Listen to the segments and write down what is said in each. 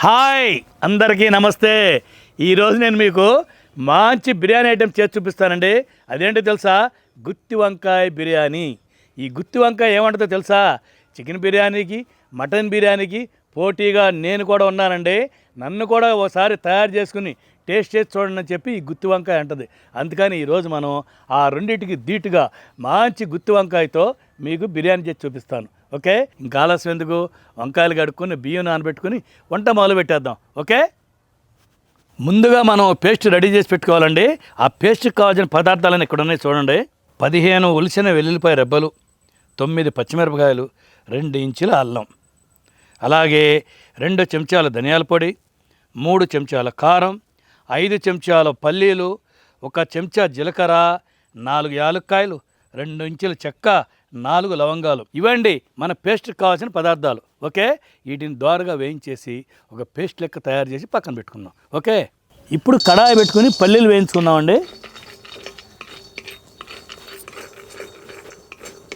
Hi అందరికీ నమస్తే. ఈరోజు నేను మీకు మంచి బిర్యానీ ఐటెం చేసి చూపిస్తానండి. అదేంటో తెలుసా? గుత్తి వంకాయ బిర్యానీ. ఈ గుత్తి వంకాయ ఏమంటుందో తెలుసా? చికెన్ బిర్యానీకి మటన్ బిర్యానీకి పోటీగా నేను కూడా ఉన్నానండి. నన్ను కూడా ఓసారి తయారు చేసుకుని టేస్ట్ చేసి చూడండి అని చెప్పి ఈ గుత్తి వంకాయ అంటది. అందుకని ఈరోజు మనం ఆ రెండింటికి ధీటుగా మంచి గుత్తి వంకాయతో మీకు బిర్యానీ చేసి చూపిస్తాను. ఓకే? ఇంకా ఆలస్యం ఎందుకు? వంకాయలు కడుక్కొని బియ్యం నానబెట్టుకుని వంట మొదలు పెట్టేద్దాం. ఓకే? ముందుగా మనం పేస్ట్ రెడీ చేసి పెట్టుకోవాలండి. ఆ పేస్ట్కి కావాల్సిన పదార్థాలను ఇక్కడ ఉన్నాయి చూడండి. పదిహేను ఉలిసిన వెల్లుల్లిపాయ రెబ్బలు తొమ్మిది పచ్చిమిరపకాయలు రెండు ఇంచుల అల్లం. అలాగే రెండు చెంచాల ధనియాల పొడి మూడు చెంచాల కారం ఐదు చెంచాల పల్లీలు ఒక చెంచా జీలకర్ర నాలుగు యాలక్కాయలు రెండు ఇంచుల చెక్క నాలుగు లవంగాలు. ఇవండి మన పేస్ట్కి కావాల్సిన పదార్థాలు. ఓకే? వీటిని ద్వారగా వేయించేసి ఒక పేస్ట్ లెక్క తయారు చేసి పక్కన పెట్టుకుందాం. ఓకే? ఇప్పుడు కడాయి పెట్టుకుని పల్లీలు వేయించుకుందామండి.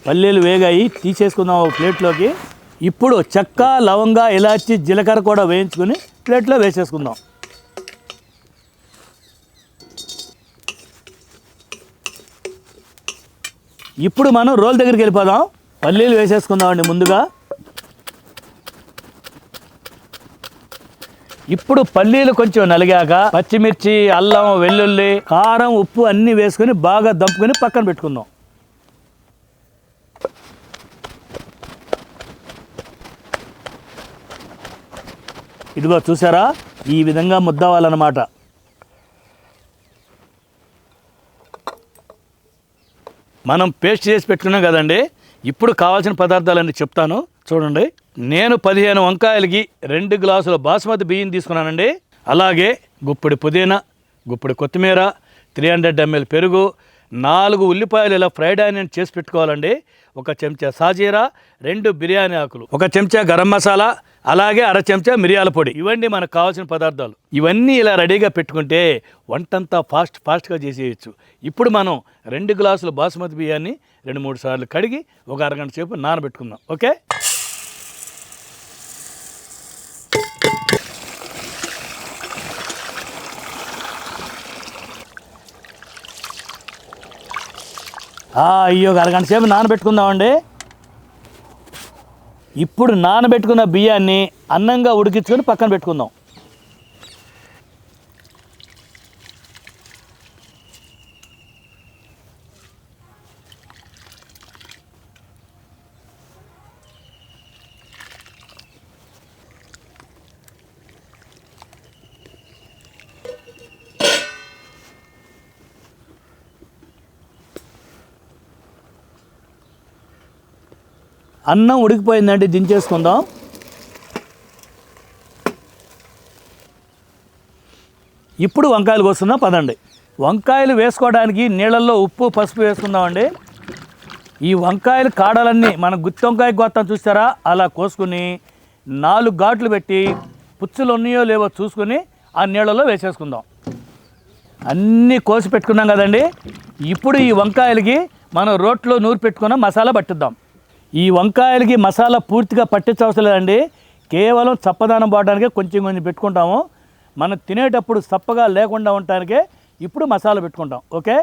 పల్లీలు వేగాయి తీసేసుకుందాం ఒక ప్లేట్లోకి. ఇప్పుడు చెక్క లవంగా ఇలాచి జీలకర్ర కూడా వేయించుకుని ప్లేట్లో వేసేసుకుందాం. ఇప్పుడు మనం రోల్ దగ్గరికి వెళ్ళిపోదాం. పల్లీలు వేసేసుకుందామండి ముందుగా. ఇప్పుడు పల్లీలు కొంచెం నలిగాక పచ్చిమిర్చి అల్లం వెల్లుల్లి కారం ఉప్పు అన్నీ వేసుకుని బాగా దంపుకొని పక్కన పెట్టుకుందాం. ఇదిగో చూసారా? ఈ విధంగా ముద్దవాలన్నమాట మనం పేస్ట్ చేసి పెట్టుకున్నాం కదండి. ఇప్పుడు కావాల్సిన పదార్థాలన్నీ చెప్తాను. చూడండి. నేను పదిహేను వంకాయలకి రెండు గ్లాసుల బాస్మతి బియ్యం తీసుకున్నానండి. అలాగే గుప్పడి పుదీనా గుప్పిడి కొత్తిమీర త్రీ హండ్రెడ్ ఎంఎల్ పెరుగు నాలుగు ఉల్లిపాయలు ఇలా ఫ్రైడ్ ఆనియన్ చేసి పెట్టుకోవాలండి. ఒక చెంచా సాజీరా రెండు బిర్యానీ ఆకులు. ఒక చెంచా గరం మసాలా అలాగే అర చెంచా మిరియాల పొడి. ఇవన్నీ మనకు కావాల్సిన పదార్థాలు. ఇవన్నీ ఇలా రెడీగా పెట్టుకుంటే వంటంతా ఫాస్ట్ ఫాస్ట్గా చేసేయచ్చు. ఇప్పుడు మనం రెండు గ్లాసుల బాసుమతి బియ్యాన్ని రెండు మూడు సార్లు కడిగి ఒక అరగంట సేపు నానబెట్టుకుందాం. ఓకే? అయ్యో అరగంట సేపు నానబెట్టుకుందామండి. ఇప్పుడు నానబెట్టుకున్న బియ్యాన్ని అన్నంగా ఉడికించుకొని పక్కన పెట్టుకుందాం. అన్నం ఉడికిపోయిందండి దించేసుకుందాం. ఇప్పుడు వంకాయలు కోస్తున్నాం పదండి. వంకాయలు వేసుకోవడానికి నీళ్ళల్లో ఉప్పు పసుపు వేసుకుందామండి. ఈ వంకాయలు కాడలన్నీ మన గుత్తి వంకాయ గొత్తం చూస్తారా? అలా కోసుకుని నాలుగు ఘాట్లు పెట్టి పుచ్చులు ఉన్నాయో లేవో చూసుకుని ఆ నీళ్ళలో వేసేసుకుందాం. అన్నీ కోసి పెట్టుకున్నాం కదండి. ఇప్పుడు ఈ వంకాయలకి మనం రోట్లో నూరు పెట్టుకున్న మసాలా పట్టిద్దాం. ఈ వంకాయలకి మసాలా పూర్తిగా పట్టించవసరం లేదండి. కేవలం చప్పదానం పోవడానికే కొంచెం కొంచెం పెట్టుకుంటాము. మనం తినేటప్పుడు చప్పగా లేకుండా ఉండటానికే ఇప్పుడు మసాలా పెట్టుకుంటాం. ఓకే?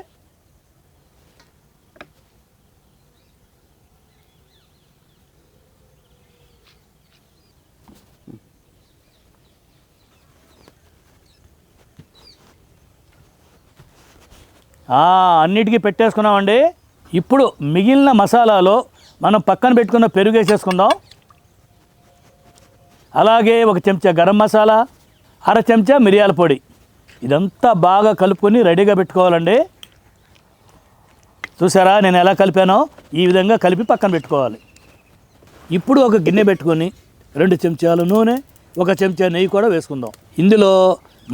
అన్నిటికీ పెట్టేసుకున్నామండి. ఇప్పుడు మిగిలిన మసాలాలో మనం పక్కన పెట్టుకున్న పెరుగు వేసేసుకుందాం. అలాగే ఒక చెంచా గరం మసాలా అర చెంచా మిరియాల పొడి. ఇదంతా బాగా కలుపుకొని రెడీగా పెట్టుకోవాలండి. చూసారా నేను ఎలా కలిపానో? ఈ విధంగా కలిపి పక్కన పెట్టుకోవాలి. ఇప్పుడు ఒక గిన్నె పెట్టుకొని రెండు చెంచాలు నూనె ఒక చెంచా నెయ్యి కూడా వేసుకుందాం. ఇందులో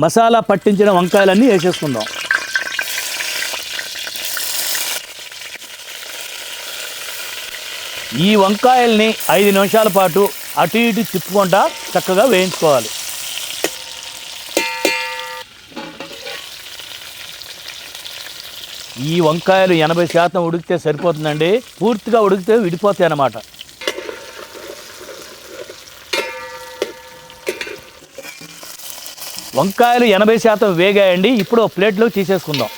మసాలా పట్టించిన వంకాయలన్నీ వేసేసుకుందాం. ఈ వంకాయల్ని ఐదు నిమిషాల పాటు అటు ఇటు తిప్పుకుంటా చక్కగా వేయించుకోవాలి. ఈ వంకాయలు ఎనభై శాతం ఉడికితే సరిపోతుందండి. పూర్తిగా ఉడికితే విడిపోతాయి అన్నమాట. వంకాయలు ఎనభై శాతం వేగాయండి. ఇప్పుడు ప్లేట్లో తీసేసుకుందాం.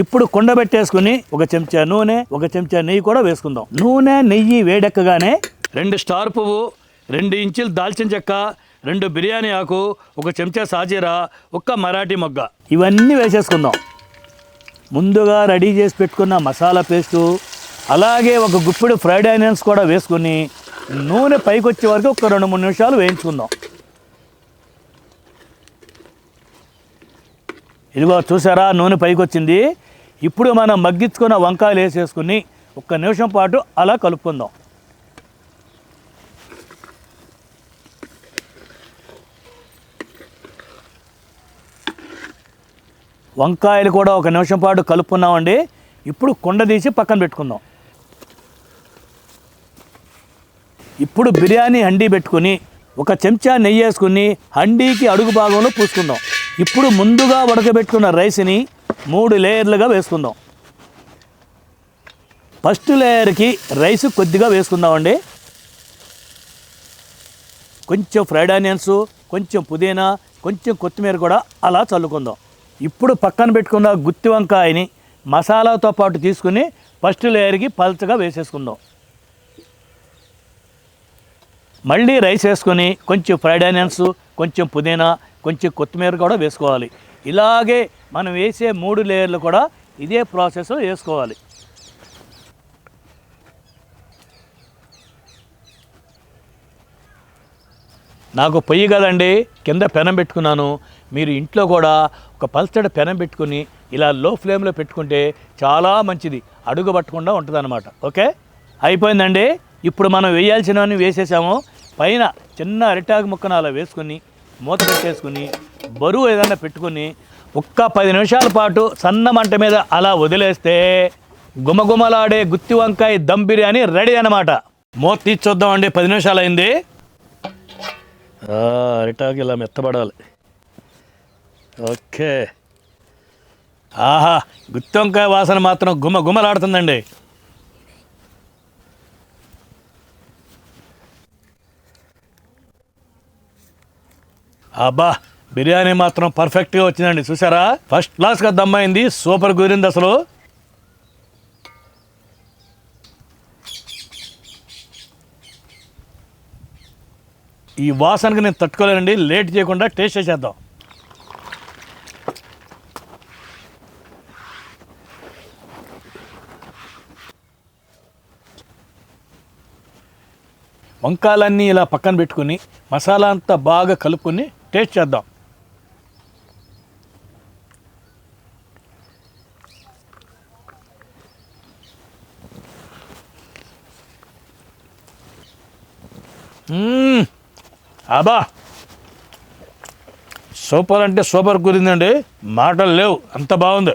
ఇప్పుడు కుండ పెట్టేసుకుని ఒక చెంచా నూనె ఒక చెంచా నెయ్యి కూడా వేసుకుందాం. నూనె నెయ్యి వేడెక్కగానే రెండు స్టార్ పువ్వు రెండు ఇంచులు దాల్చిన చెక్క రెండు బిర్యానీ ఆకు ఒక చెంచా సాజీరా ఒక్క మరాఠీ మొగ్గ. ఇవన్నీ వేసేసుకుందాం. ముందుగా రెడీ చేసి పెట్టుకున్న మసాలా పేస్టు అలాగే ఒక గుప్పిడు ఫ్రైడ్ ఆనియన్స్ కూడా వేసుకుని నూనె పైకి వచ్చే వరకు ఒక రెండు మూడు నిమిషాలు వేయించుకుందాం. ఇదిగో చూసారా నూనె పైకి వచ్చింది ఇప్పుడు మనం మగ్గించుకున్న వంకాయలు వేసేసుకుని ఒక్క నిమిషం పాటు అలా కలుపుకుందాం. వంకాయలు కూడా ఒక నిమిషం పాటు కలుపుకున్నామండి. ఇప్పుడు కుండ తీసి పక్కన పెట్టుకుందాం. ఇప్పుడు బిర్యానీ హండీ పెట్టుకుని ఒక చెంచా నెయ్యి వేసుకుని హండీకి అడుగు భాగంలో పూసుకుందాం. ఇప్పుడు ముందుగా ఉడకబెట్టుకున్న రైస్ని మూడు లేయర్లుగా వేసుకుందాం. ఫస్ట్ లేయర్కి రైస్ కొద్దిగా వేసుకుందామండి. కొంచెం ఫ్రైడ్ ఆనియన్స్ కొంచెం పుదీనా కొంచెం కొత్తిమీర కూడా అలా చల్లుకుందాం. ఇప్పుడు పక్కన పెట్టుకున్న గుత్తి వంకాయని మసాలాతో పాటు తీసుకుని ఫస్ట్ లేయర్కి పల్చగా వేసేసుకుందాం. మళ్ళీ రైస్ వేసుకొని కొంచెం ఫ్రైడ్ ఆనియన్స్ కొంచెం పుదీనా కొంచెం కొత్తిమీర కూడా వేసుకోవాలి. ఇలాగే మనం వేసే మూడు లేయర్లు కూడా ఇదే ప్రాసెస్లో వేసుకోవాలి. నాకు పొయ్యి కదండి కింద పెనం పెట్టుకున్నాను. మీరు ఇంట్లో కూడా ఒక పల్చడి పెనం పెట్టుకుని ఇలా లో ఫ్లేమ్లో పెట్టుకుంటే చాలా మంచిది. అడుగు పట్టకుండా ఉంటుంది ఓకే? అయిపోయిందండి. ఇప్పుడు మనం వేయాల్సినవన్నీ వేసేసాము. పైన చిన్న అరిటాకు ముక్కను అలా వేసుకుని మూత పెట్టేసుకుని బరువు ఏదైనా పెట్టుకుని ఒక్క పది నిమిషాల పాటు సన్న మంట మీద అలా వదిలేస్తే గుమగుమలాడే గుత్తి వంకాయ దమ్ బిర్యానీ రెడీ అన్నమాట. మూత తీసి చూద్దామండి పది నిమిషాలు అయింది. ఆ, అరిటాకు ఇలా మెత్తబడాలి. ఓకే. ఆహా గుత్తి వంకాయ వాసన మాత్రం గుమ గుమలాడుతుందండి అబ్బా బిర్యానీ మాత్రం పర్ఫెక్ట్గా వచ్చిందండి. చూసారా ఫస్ట్ క్లాస్గా దమ్మైంది సూపర్ కుదిరింది అసలు. ఈ వాసనకి నేను తట్టుకోలేనండి. లేట్ చేయకుండా టేస్ట్ చేసేద్దాం. వంకాయలన్నీ ఇలా పక్కన పెట్టుకుని మసాలా అంతా బాగా కలుపుకొని టేస్ట్ చేద్దాం. అబా అబ్బా. సూపర్ అంటే సూపర్ కుదిరిందండి. మాటలు లేవు. అంత బాగుంది.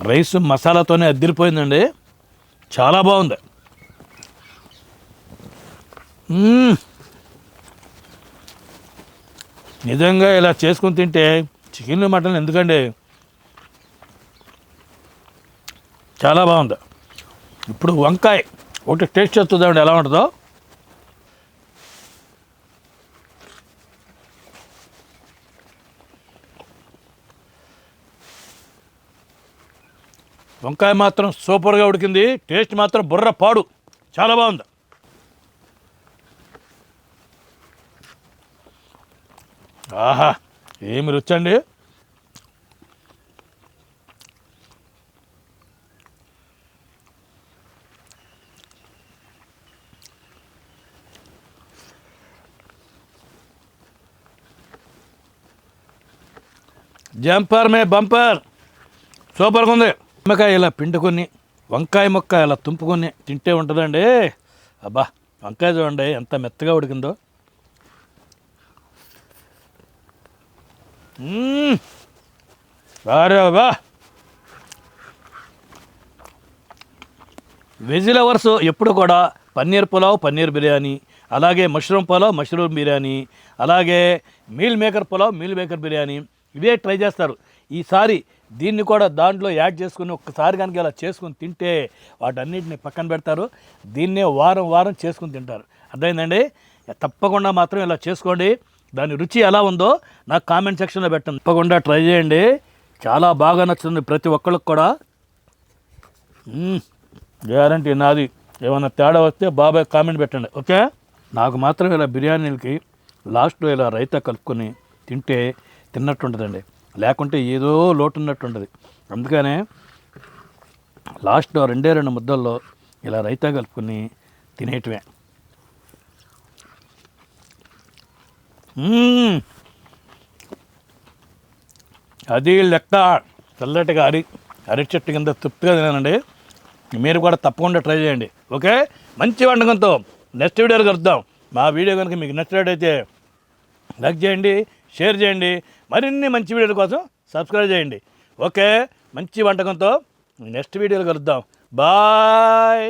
రైస్ మసాలాతోనే అద్దరిపోయిందండి. చాలా బాగుంది. నిజంగా ఇలా చేసుకుని తింటే చికెన్ మటన్ ఎందుకండి? చాలా బాగుంది. ఇప్పుడు వంకాయ ఒకటి టేస్ట్ చేస్తుందండి ఎలా ఉంటుందో. వంకాయ మాత్రం సూపర్గా ఉడికింది టేస్ట్ మాత్రం బుర్ర పాడు చాలా బాగుంది. ఆహా ఏమి రుచండి? జంపర్ మే బంపర్. సూపర్గా ఉంది. నిమ్మకాయ ఇలా పిండుకొని వంకాయ మొక్క ఇలా తుంపుకొని తింటే ఉంటుందండి. అబ్బా వంకాయ చూడండి ఎంత మెత్తగా ఉడికిందో. మ్మ్. వా వెజ్ లవర్స్ ఎప్పుడు కూడా పన్నీర్ పులావ్ పన్నీర్ బిర్యానీ అలాగే మష్రూమ్ పులావ్ మష్రూమ్ బిర్యానీ అలాగే meal maker pulao meal maker biryani ఇవే ట్రై చేస్తారు. ఈసారి దీన్ని కూడా దాంట్లో యాడ్ చేసుకుని ఒక్కసారి కనుక ఇలా చేసుకుని తింటే వాటన్నిటిని పక్కన పెడతారు. దీన్నే వారం వారం చేసుకుని తింటారు. అర్థమైందండి? తప్పకుండా మాత్రం ఇలా చేసుకోండి. దాని రుచి ఎలా ఉందో నాకు కామెంట్ సెక్షన్లో పెట్టండి. తప్పకుండా ట్రై చేయండి. చాలా బాగా నచ్చుతుంది ప్రతి ఒక్కళ్ళకి కూడా. గ్యారంటీ నాది. ఏమైనా తేడా వస్తే బాబాయ్ కామెంట్ పెట్టండి ఓకే? నాకు మాత్రం ఇలా బిర్యానీలకి లాస్ట్లో ఇలా రైతా కలుపుకొని తింటే తిన్నట్టుంటుందండి. లేకుంటే ఏదో లోటు ఉన్నట్టు అందుకనే లాస్ట్లో రెండే రెండు ముద్దల్లో ఇలా రైతా కలుపుకొని తినేయటమే అది లెక్క. చల్లటిగా అరి అరటి చెట్టు కింద తృప్తిగా తినానండి మీరు కూడా తప్పకుండా ట్రై చేయండి. ఓకే? మంచి వంటకంతో నెక్స్ట్ వీడియోలో కలుద్దాం. మా వీడియో కనుక మీకు నచ్చినట్టయితే లైక్ చేయండి షేర్ చేయండి మరిన్ని మంచి వీడియోల కోసం సబ్స్క్రైబ్ చేయండి. ఓకే? మంచి వంటకంతో నెక్స్ట్ వీడియోలో కలుద్దాం. బాయ్!